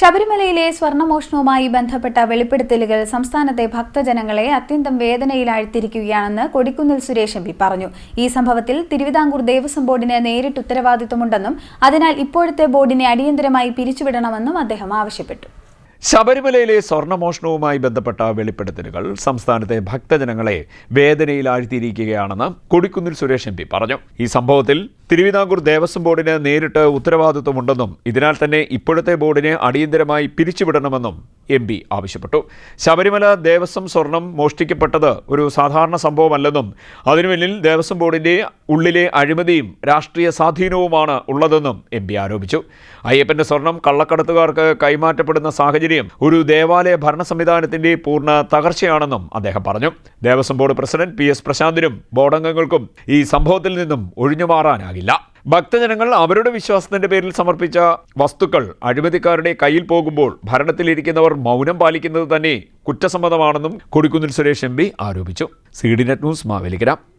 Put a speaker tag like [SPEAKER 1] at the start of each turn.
[SPEAKER 1] ശബരിമലയിലെ സ്വർണമോഷണവുമായി ബന്ധപ്പെട്ട വെളിപ്പെടുത്തലുകൾ സംസ്ഥാനത്തെ ഭക്തജനങ്ങളെ അത്യന്തം വേദനയിലാഴ്ത്തിരിക്കുകയാണെന്ന് കൊടിക്കുന്നിൽ സുരേഷ് എം പറഞ്ഞു. ഈ സംഭവത്തിൽ തിരുവിതാംകൂർ ദേവസ്വം ബോർഡിന് നേരിട്ട് ഉത്തരവാദിത്തമുണ്ടെന്നും അതിനാൽ ഇപ്പോഴത്തെ ബോർഡിനെ അടിയന്തരമായി പിരിച്ചുവിടണമെന്നും അദ്ദേഹം ആവശ്യപ്പെട്ടു.
[SPEAKER 2] ശബരിമലയിലെ സ്വർണമോഷണവുമായി ബന്ധപ്പെട്ട വെളിപ്പെടുത്തലുകൾ സംസ്ഥാനത്തെ ഭക്തജനങ്ങളെ വേദനയിലാഴ്ത്തിയിരിക്കുകയാണെന്ന് കൊടിക്കുന്നിൽ സുരേഷ് എം പറഞ്ഞു. ഈ സംഭവത്തിൽ തിരുവിതാംകൂർ ദേവസ്വം ബോർഡിന് നേരിട്ട് ഉത്തരവാദിത്വമുണ്ടെന്നും ഇതിനാൽ തന്നെ ഇപ്പോഴത്തെ ബോർഡിനെ അടിയന്തരമായി പിരിച്ചുവിടണമെന്നും എം പി ആവശ്യപ്പെട്ടു. ശബരിമല ദേവസ്വം സ്വർണം മോഷ്ടിക്കപ്പെട്ടത് ഒരു സാധാരണ സംഭവമല്ലെന്നും അതിനു പിന്നിൽ ദേവസ്വം ബോർഡിന്റെ ഉള്ളിലെ അഴിമതിയും രാഷ്ട്രീയ സ്വാധീനവുമാണ് ഉള്ളതെന്നും എം പി ആരോപിച്ചു. അയ്യപ്പന്റെ സ്വർണം കള്ളക്കടത്തുകാർക്ക് കൈമാറ്റപ്പെടുന്ന സാഹചര്യം ഒരു ദേവാലയ ഭരണ സംവിധാനത്തിന്റെ പൂർണ തകർച്ചയാണെന്നും അദ്ദേഹം പറഞ്ഞു. Devaswom board president P S പ്രശാന്തിനും board അംഗങ്ങൾക്കും ഈ സംഭവത്തിൽ നിന്നും ഒഴിഞ്ഞുമാറാനാകില്ല ഭക്തജനങ്ങൾ അവരുടെ വിശ്വാസത്തിന്റെ പേരിൽ സമർപ്പിച്ച വസ്തുക്കൾ അഴിമതിക്കാരുടെ കയ്യിൽ പോകുമ്പോൾ ഭരണത്തിലിരിക്കുന്നവർ മൗനം പാലിക്കുന്നത് തന്നെ കുറ്റസമ്മതമാണെന്നും കൊടിക്കുന്നിൽ സുരേഷ് എം പി ആരോപിച്ചു. C D net news Mavelikara.